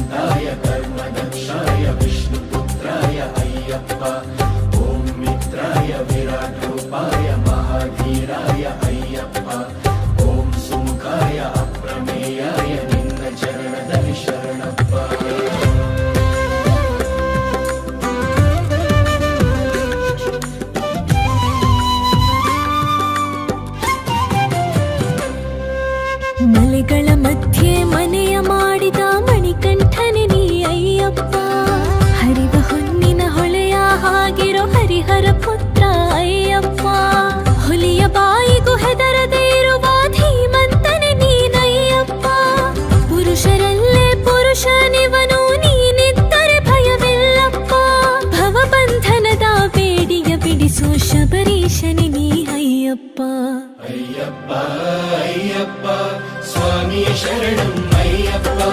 कान्ताय कर्मदक्षाय विष्णुपुत्राय अय्यप्प ॐ मित्राय विराट्रूपाय महाधीराय अय्यप्प ॐ सुमुखाय अप्रमेयाय निन्न चरणदलि ದೇವರ ಪುತ್ರ ಅಯ್ಯಪ್ಪ. ಹುಲಿಯ ಬಾಯಿಗೂ ಹೆದರದೆ ಇರುವ ಧೀಮಂತನೆ ನೀನಯ್ಯಪ್ಪ. ಪುರುಷರಲ್ಲೇ ಪುರುಷನಿವನು, ನೀನಿದ್ದರೆ ಭಯವಿಲ್ಲಪ್ಪ. ಭವಬಂಧನದ ಬೇಡಿಯ ಬಿಡಿಸೋ ಶಬರೀಶನೆ ನೀ ಅಯ್ಯಪ್ಪ ಅಯ್ಯಪ್ಪ ಅಯ್ಯಪ್ಪ, ಸ್ವಾಮಿಯ ಶರಣಂ ಅಯ್ಯಪ್ಪ.